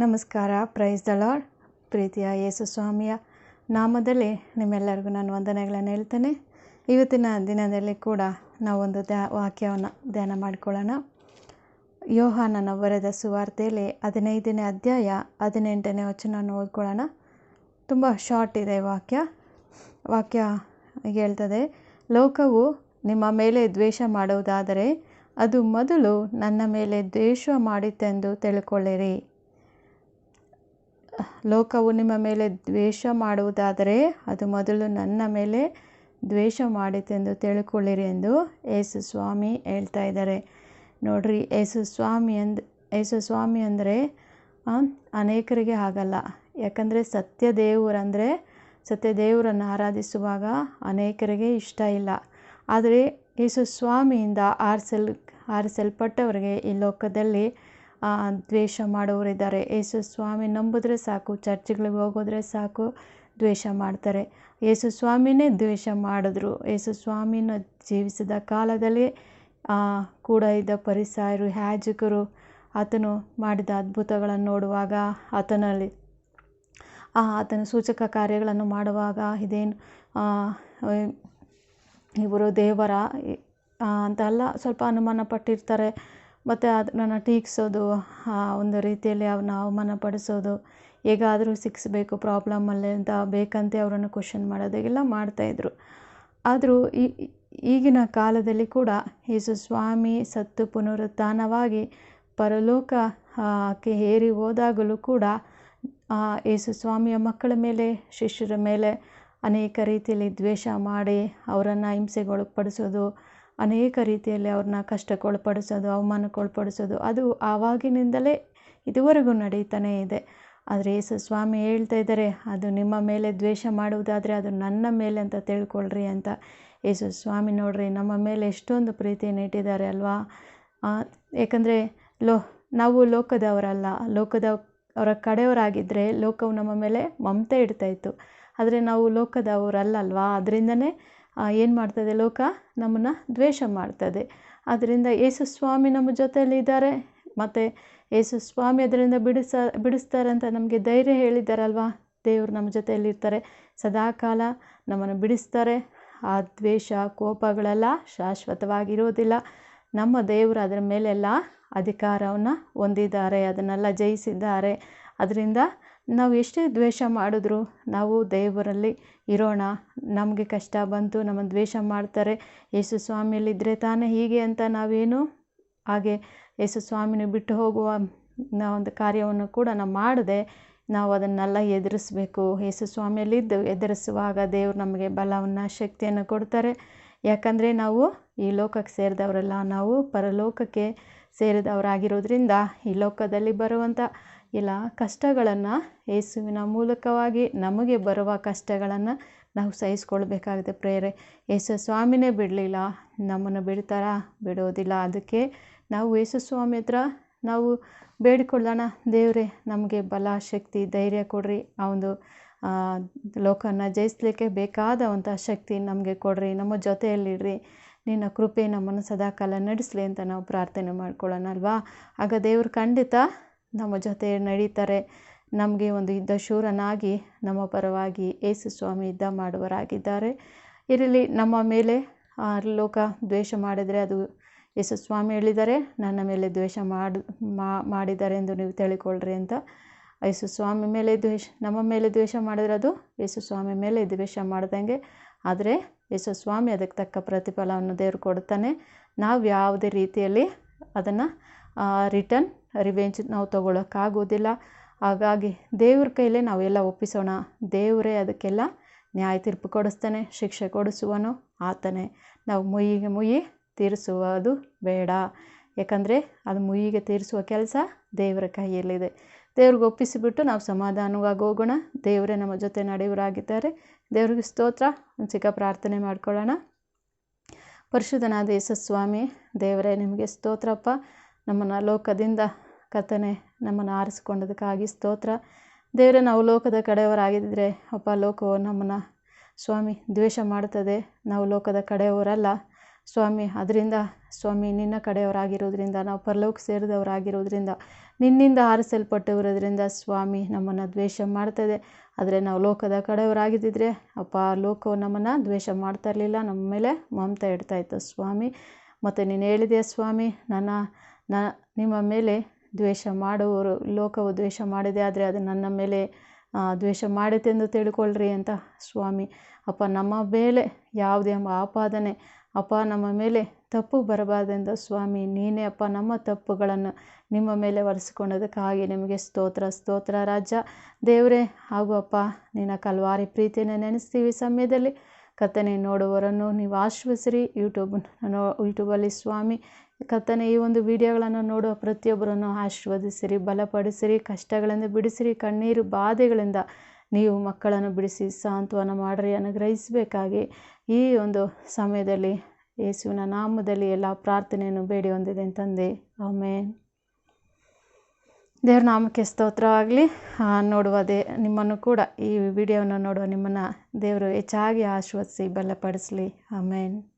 ನಮಸ್ಕಾರ praise the lord ಪ್ರೀತಿಯ ಯೇಸು ಸ್ವಾಮಿಯ ನಾಮದಲ್ಲಿ ನಿಮ್ಮೆಲ್ಲರಿಗೂ ನಾನು ವಂದನೆಗಳನ್ನು ಹೇಳ್ತೇನೆ. ಇವತ್ತಿನ ದಿನದಲ್ಲಿ ಕೂಡ ನಾವೊಂದು ದ್ಯಾ ವಾಕ್ಯವನ್ನು ಧ್ಯಾನ ಮಾಡಿಕೊಳ್ಳೋಣ. ಯೋಹಾನನ ಬರೆದ ಸುವಾರ್ತೆಯಲ್ಲಿ ಹದಿನೈದನೇ ಅಧ್ಯಾಯ ಹದಿನೆಂಟನೇ ವಚನ ಓದ್ಕೊಳ್ಳೋಣ. ತುಂಬ ಶಾರ್ಟ್ ಇದೆ ವಾಕ್ಯ. ವಾಕ್ಯ ಹೇಳ್ತದೆ, ಲೋಕವು ನಿಮ್ಮ ಮೇಲೆ ದ್ವೇಷ ಮಾಡುವುದಾದರೆ ಅದು ಮೊದಲು ನನ್ನ ಮೇಲೆ ದ್ವೇಷ ಮಾಡಿತ್ತೆಂದು ತಿಳ್ಕೊಳ್ಳಿರಿ. ಲೋಕವು ನಿಮ್ಮ ಮೇಲೆ ದ್ವೇಷ ಮಾಡುವುದಾದರೆ ಅದು ಮೊದಲು ನನ್ನ ಮೇಲೆ ದ್ವೇಷ ಮಾಡಿತೆಂದು ತಿಳ್ಕೊಳ್ಳಿರಿ ಎಂದು ಯೇಸು ಸ್ವಾಮಿ ಹೇಳ್ತಾ ಇದ್ದಾರೆ. ನೋಡ್ರಿ, ಯೇಸು ಸ್ವಾಮಿ ಅಂದ್, ಯೇಸು ಸ್ವಾಮಿ ಅಂದರೆ ಅನೇಕರಿಗೆ ಆಗಲ್ಲ ಯಾಕಂದರೆ ಸತ್ಯ ದೇವರಂದರೆ ಸತ್ಯ ದೇವರನ್ನು ಆರಾಧಿಸುವಾಗ ಅನೇಕರಿಗೆ ಇಷ್ಟ ಇಲ್ಲ. ಆದರೆ ಯೇಸು ಸ್ವಾಮಿಯಿಂದ ಆರಿಸಲ್, ಆರಿಸಲ್ಪಟ್ಟವರಿಗೆ ಈ ಲೋಕದಲ್ಲಿ ದ್ವೇಷ ಮಾಡುವವರಿದ್ದಾರೆ ಯೇಸು ಸ್ವಾಮಿ ನಂಬಿದ್ರೆ ಸಾಕು, ಚರ್ಚ್ಗಳಿಗೆ ಹೋಗೋದ್ರೆ ಸಾಕು, ದ್ವೇಷ ಮಾಡ್ತಾರೆ. ಯೇಸು ಸ್ವಾಮಿನೇ ದ್ವೇಷ ಮಾಡಿದ್ರು. ಯೇಸು ಸ್ವಾಮಿನ ಜೀವಿಸಿದ ಕಾಲದಲ್ಲಿ ಕೂಡ ಇದ್ದ ಪರಿಸಾಯರು, ಯಾಜಕರು ಆತನು ಮಾಡಿದ ಅದ್ಭುತಗಳನ್ನು ನೋಡುವಾಗ, ಆತನಲ್ಲಿ ಆತನ ಸೂಚಕ ಕಾರ್ಯಗಳನ್ನು ಮಾಡುವಾಗ ಇದೇನು ಇವರು ದೇವರ ಅಂತೆಲ್ಲ ಸ್ವಲ್ಪ ಅನುಮಾನ ಪಟ್ಟಿರ್ತಾರೆ ಮತ್ತು ಅದನ್ನು ಆ, ಒಂದು ರೀತಿಯಲ್ಲಿ ಅವನ್ನ ಅವಮಾನ ಪಡಿಸೋದು ಹೇಗಾದರೂ ಸಿಕ್ಕಿಸ್ಬೇಕು ಪ್ರಾಬ್ಲಮಲ್ಲಿ ಅಂತ ಬೇಕಂತೆ ಅವರನ್ನು ಕ್ವಶನ್ ಮಾಡೋದಾಗೆಲ್ಲ ಮಾಡ್ತಾಯಿದ್ರು ಆದರೂ ಈ, ಈಗಿನ ಕಾಲದಲ್ಲಿ ಕೂಡ ಯೇಸು ಸ್ವಾಮಿ ಸತ್ತು ಪುನರುತ್ಥಾನವಾಗಿ ಪರಲೋಕಕ್ಕೆ ಏರಿ ಹೋದಾಗಲೂ ಕೂಡ ಯೇಸು ಸ್ವಾಮಿಯ ಮಕ್ಕಳ ಮೇಲೆ, ಶಿಷ್ಯರ ಮೇಲೆ ಅನೇಕ ರೀತಿಯಲ್ಲಿ ದ್ವೇಷ ಮಾಡಿ ಅವರನ್ನು ಹಿಂಸೆಗೊಳಪಡಿಸೋದು ಅನೇಕ ರೀತಿಯಲ್ಲಿ ಅವ್ರನ್ನ ಕಷ್ಟಕ್ಕೊಳಪಡಿಸೋದು, ಅವಮಾನಕ್ಕೊಳಪಡಿಸೋದು, ಅದು ಆವಾಗಿನಿಂದಲೇ ಇದುವರೆಗೂ ನಡೀತಾನೇ ಇದೆ. ಆದರೆ ಯೇಸು ಸ್ವಾಮಿ ಹೇಳ್ತಾ ಇದ್ದಾರೆ, ಅದು ನಿಮ್ಮ ಮೇಲೆ ದ್ವೇಷ ಮಾಡುವುದಾದರೆ ಅದು ನನ್ನ ಮೇಲೆ ಅಂತ ತಿಳ್ಕೊಳ್ರಿ ಅಂತ. ಯೇಸು ಸ್ವಾಮಿ ನೋಡ್ರಿ, ನಮ್ಮ ಮೇಲೆ ಎಷ್ಟೊಂದು ಪ್ರೀತಿಯನ್ನು ಇಟ್ಟಿದ್ದಾರೆ ಅಲ್ವಾ? ಏಕೆಂದರೆ ಲೋ, ನಾವು ಲೋಕದವರಲ್ಲ, ಲೋಕದ ಅವರ ಕಡೆಯವರಾಗಿದ್ದರೆ ಲೋಕವು ನಮ್ಮ ಮೇಲೆ ಮಮತೆ ಇಡ್ತಾಯಿತ್ತು ಆದರೆ ನಾವು ಲೋಕದವರಲ್ಲಲ್ವಾ? ಅದರಿಂದನೇ ಏನು ಮಾಡ್ತದೆ? ಲೋಕ ನಮ್ಮನ್ನು ದ್ವೇಷ ಮಾಡ್ತದೆ. ಆದ್ದರಿಂದ ಯೇಸು ಸ್ವಾಮಿ ನಮ್ಮ ಜೊತೆಯಲ್ಲಿ ಇದ್ದಾರೆ. ಮತ್ತು ಯೇಸು ಸ್ವಾಮಿ ಅದರಿಂದ ಬಿಡಿಸ, ಬಿಡಿಸ್ತಾರೆ ಅಂತ ನಮಗೆ ಧೈರ್ಯ ಹೇಳಿದ್ದಾರಲ್ವಾ? ದೇವರು ನಮ್ಮ ಜೊತೆಯಲ್ಲಿ ಇರ್ತಾರೆ. ಸದಾಕಾಲ ನಮ್ಮನ್ನು ಬಿಡಿಸ್ತಾರೆ. ಆ ದ್ವೇಷ, ಕೋಪಗಳೆಲ್ಲ ಶಾಶ್ವತವಾಗಿರೋದಿಲ್ಲ. ನಮ್ಮ ದೇವರು ಅದರ ಮೇಲೆಲ್ಲ ಅಧಿಕಾರವನ್ನು ಹೊಂದಿದ್ದಾರೆ. ಅದನ್ನೆಲ್ಲ ಜಯಿಸಿದ್ದಾರೆ. ಅದರಿಂದ ನಾವು ಎಷ್ಟೇ ದ್ವೇಷ ಮಾಡಿದ್ರು ನಾವು ದೇವರಲ್ಲಿ ಇರೋಣ. ನಮಗೆ ಕಷ್ಟ ಬಂತು ನಮ್ಮ ದ್ವೇಷ ಮಾಡ್ತಾರೆ. ಯೇಸು ಸ್ವಾಮಿಯಲ್ಲಿದ್ದರೆ ತಾನೇ ಹೀಗೆ ಅಂತ ನಾವೇನು? ಹಾಗೆ ಯೇಸು ಸ್ವಾಮಿನ ಬಿಟ್ಟು ಹೋಗುವ ಒಂದು ಕಾರ್ಯವನ್ನು ಕೂಡ ನಾವು ಮಾಡದೆ ನಾವು ಅದನ್ನೆಲ್ಲ ಎದುರಿಸ್ಬೇಕು. ಯೇಸು ಸ್ವಾಮಿಯಲ್ಲಿದ್ದು ಎದುರಿಸುವಾಗ ದೇವರು ನಮಗೆ ಬಲವನ್ನು, ಶಕ್ತಿಯನ್ನು ಕೊಡ್ತಾರೆ. ಯಾಕಂದರೆ ನಾವು ಈ ಲೋಕಕ್ಕೆ ಸೇರಿದವರೆಲ್ಲ, ನಾವು ಪರಲೋಕಕ್ಕೆ ಸೇರಿದವರಾಗಿರೋದ್ರಿಂದ ಈ ಲೋಕದಲ್ಲಿ ಬರುವಂಥ ಎಲ್ಲ ಕಷ್ಟಗಳನ್ನು ಯೇಸುವಿನ ಮೂಲಕವಾಗಿ ನಮಗೆ ಬರುವ ಕಷ್ಟಗಳನ್ನು ನಾವು ಸಹಿಸ್ಕೊಳ್ಬೇಕಾಗುತ್ತೆ ಪ್ರೇರೆ. ಯೇಸು ಸ್ವಾಮಿನೇ ಬಿಡಲಿಲ್ಲ, ನಮ್ಮನ್ನು ಬಿಡ್ತಾರಾ? ಬಿಡೋದಿಲ್ಲ. ಅದಕ್ಕೆ ನಾವು ಯೇಸು ಸ್ವಾಮಿ ಹತ್ರ ನಾವು ಬೇಡಿಕೊಳ್ಳೋಣ. ದೇವರೇ, ನಮಗೆ ಬಲ, ಶಕ್ತಿ, ಧೈರ್ಯ ಕೊಡ್ರಿ. ಆ ಒಂದು ಲೋಕನ ಜಯಿಸ್ಲಿಕ್ಕೆ ಬೇಕಾದಂಥ ಶಕ್ತಿ ನಮಗೆ ಕೊಡ್ರಿ. ನಮ್ಮ ಜೊತೆಯಲ್ಲಿಡ್ರಿ ನಿನ್ನ ಕೃಪೆ ನಮ್ಮನ್ನು ಸದಾಕಾಲ ನಡೆಸಲಿ ಅಂತ ನಾವು ಪ್ರಾರ್ಥನೆ ಮಾಡ್ಕೊಳ್ಳೋಣ ಅಲ್ವಾ? ಆಗ ದೇವರು ಖಂಡಿತ ನಮ್ಮ ಜೊತೆ ನಡೀತಾರೆ. ನಮಗೆ ಒಂದು ಯುದ್ಧ ಶೂರನಾಗಿ ನಮ್ಮ ಪರವಾಗಿ ಯೇಸು ಸ್ವಾಮಿ ಯುದ್ಧ ಮಾಡುವರಾಗಿದ್ದಾರೆ ಇರಲಿ, ನಮ್ಮ ಮೇಲೆ ಲೋಕ ದ್ವೇಷ ಮಾಡಿದರೆ ಅದು ಯೇಸು ಸ್ವಾಮಿ ಹೇಳಿದ್ದಾರೆ. ನನ್ನ ಮೇಲೆ ದ್ವೇಷ ಮಾಡಿ ಮಾಡಿದ್ದಾರೆ ಎಂದು ನೀವು ತಿಳಿಕೊಳ್ಳ್ರಿ ಅಂತ. ಯೇಸು ಸ್ವಾಮಿ ಮೇಲೆ ದ್ವೇಷ, ನಮ್ಮ ಮೇಲೆ ದ್ವೇಷ ಮಾಡಿದ್ರೆ ಅದು ಯೇಸು ಸ್ವಾಮಿ ಮೇಲೆ ದ್ವೇಷ ಮಾಡ್ದಂಗೆ. ಆದರೆ ಯೇಸು ಸ್ವಾಮಿ ಅದಕ್ಕೆ ತಕ್ಕ ಪ್ರತಿಫಲವನ್ನು ದೇವರು ಕೊಡ್ತಾನೆ ನಾವು ಯಾವುದೇ ರೀತಿಯಲ್ಲಿ ಅದನ್ನು ರಿಟರ್ನ್ ರಿವೆಂಜ್ ನಾವು ತೊಗೊಳಕ್ಕಾಗೋದಿಲ್ಲ. ಹಾಗಾಗಿ ದೇವ್ರ ಕೈಲೇ ನಾವೆಲ್ಲ ಒಪ್ಪಿಸೋಣ. ದೇವರೇ ಅದಕ್ಕೆಲ್ಲ ನ್ಯಾಯ ತೀರ್ಪು ಕೊಡಿಸ್ತಾನೆ, ಶಿಕ್ಷೆ ಕೊಡಿಸುವನು ಆತನೇ. ನಾವು ಮುಯ್ಯಿಗೆ ಮುಯ್ಯಿ ತೀರಿಸುವುದು ಬೇಡ. ಯಾಕಂದರೆ ಅದು ಮುಯ್ಯಿಗೆ ತೀರಿಸುವ ಕೆಲಸ ದೇವರ ಕೈಯಲ್ಲಿದೆ. ದೇವ್ರಿಗೆ ಒಪ್ಪಿಸಿಬಿಟ್ಟು ನಾವು ಸಮಾಧಾನವಾಗಿ ಹೋಗೋಣ. ದೇವರೇ ನಮ್ಮ ಜೊತೆ ನಡೆಯವರಾಗಿದ್ದಾರೆ. ದೇವ್ರಿಗೆ ಸ್ತೋತ್ರ, ಒಂದು ಚಿಕ್ಕ ಪ್ರಾರ್ಥನೆ ಮಾಡ್ಕೊಳ್ಳೋಣ. ಪರಿಶುದ್ಧನಾದ ಯೇಸಸ್ವಾಮಿ ದೇವರೇ ನಿಮಗೆ ಸ್ತೋತ್ರಪ್ಪ. ನಮ್ಮನ್ನು ಲೋಕದಿಂದ ಕತ್ತನೆ ನಮ್ಮನ್ನು ಆರಿಸಿಕೊಂಡದಕ್ಕಾಗಿ ಸ್ತೋತ್ರ. ದೇವರೇ, ನಾವು ಲೋಕದ ಕಡೆಯವರಾಗಿದ್ದರೆ ಅಪ್ಪ ಲೋಕವು ನಮ್ಮನ್ನು ಸ್ವಾಮಿ ದ್ವೇಷ ಮಾಡ್ತದೆ ನಾವು ಲೋಕದ ಕಡೆಯವರಲ್ಲ. ಸ್ವಾಮಿ, ಅದರಿಂದ ಸ್ವಾಮಿ ನಿನ್ನ ಕಡೆಯವರಾಗಿರೋದ್ರಿಂದ ನಾವು ಪರಲೋಕ ಸೇರಿದವರಾಗಿರೋದ್ರಿಂದ ನಿನ್ನಿಂದ ಆರಿಸಲ್ಪಟ್ಟವರೋದ್ರಿಂದ ಸ್ವಾಮಿ ನಮ್ಮನ್ನು ದ್ವೇಷ ಮಾಡ್ತದೆ. ಆದರೆ ನಾವು ಲೋಕದ ಕಡೆಯವರಾಗಿದ್ದಿದ್ರೆ ಅಪ್ಪ ಲೋಕವು ನಮ್ಮನ್ನು ದ್ವೇಷ ಮಾಡ್ತಾ ಇರಲಿಲ್ಲ. ನಮ್ಮ ಮೇಲೆ ಮಮತೆ ಇಡ್ತಾ ಇತ್ತು ಸ್ವಾಮಿ. ಮತ್ತು ನೀನು ಹೇಳಿದೆಯಾ ಸ್ವಾಮಿ, ನನ್ನ ನ, ನಿಮ್ಮ ಮೇಲೆ ದ್ವೇಷ ಮಾಡುವವರು, ಲೋಕವು ದ್ವೇಷ ಮಾಡಿದೆ ಆದರೆ ಅದು ನನ್ನ ಮೇಲೆ ದ್ವೇಷ ಮಾಡಿತೆಂದು ತಿಳ್ಕೊಳ್ರಿ ಅಂತ ಸ್ವಾಮಿ. ಅಪ್ಪ, ನಮ್ಮ ಮೇಲೆ ಯಾವುದೇ ಎಂಬ ಆಪಾದನೆ, ಅಪ್ಪ, ನಮ್ಮ ಮೇಲೆ ತಪ್ಪು ಬರಬಾರ್ದೆಂದ ಸ್ವಾಮಿ. ನೀನೇ ಅಪ್ಪ, ನಮ್ಮ ತಪ್ಪುಗಳನ್ನು ನಿಮ್ಮ ಮೇಲೆ ಒರೆಸಿಕೊಂಡೋದಕ್ಕಾಗಿ ನಿಮಗೆ ಸ್ತೋತ್ರ. ಸ್ತೋತ್ರ ರಾಜ ದೇವರೇ ಹಾಗೂ ಅಪ್ಪ, ನಿನ್ನ ಕಲ್ವಾರಿ ಪ್ರೀತಿಯನ್ನು ನೆನೆಸ್ತೀವಿ ಸಮಯದಲ್ಲಿ. ಕತ್ತನೆ ನೋಡುವವರನ್ನು ನೀವು ಆಶ್ವಸಿರಿ. ಯೂಟ್ಯೂಬ್ ನೋ ಯೂಟ್ಯೂಬಲ್ಲಿ ಸ್ವಾಮಿ ಕತ್ತನೆ ಈ ಒಂದು ವಿಡಿಯೋಗಳನ್ನು ನೋಡುವ ಪ್ರತಿಯೊಬ್ಬರನ್ನು ಆಶೀರ್ವದಿಸಿರಿ, ಬಲಪಡಿಸಿರಿ, ಕಷ್ಟಗಳಿಂದ ಬಿಡಿಸಿರಿ, ಕಣ್ಣೀರು ಬಾಧೆಗಳಿಂದ ನೀವು ಮಕ್ಕಳನ್ನು ಬಿಡಿಸಿ ಸಾಂತ್ವನ ಮಾಡಿರಿ, ಅನುಗ್ರಹಿಸಬೇಕಾಗಿ ಈ ಒಂದು ಸಮಯದಲ್ಲಿ ಯೇಸುವಿನ ನಾಮದಲ್ಲಿ ಎಲ್ಲ ಪ್ರಾರ್ಥನೆಯನ್ನು ಬೇಡಿ ಹೊಂದಿದೆ ತಂದೆ. ಆಮೇನ್. ದೇವ್ರ ನಾಮಕ್ಕೆ ಸ್ತೋತ್ರವಾಗಲಿ. ನೋಡುವ ದೇ, ನಿಮ್ಮನ್ನು ಕೂಡ ಈ ವಿಡಿಯೋವನ್ನು ನೋಡುವ ನಿಮ್ಮನ್ನು ದೇವರು ಹೆಚ್ಚಾಗಿ ಆಶ್ವದಿಸಿ ಬಲಪಡಿಸಲಿ. ಆಮೇನ್.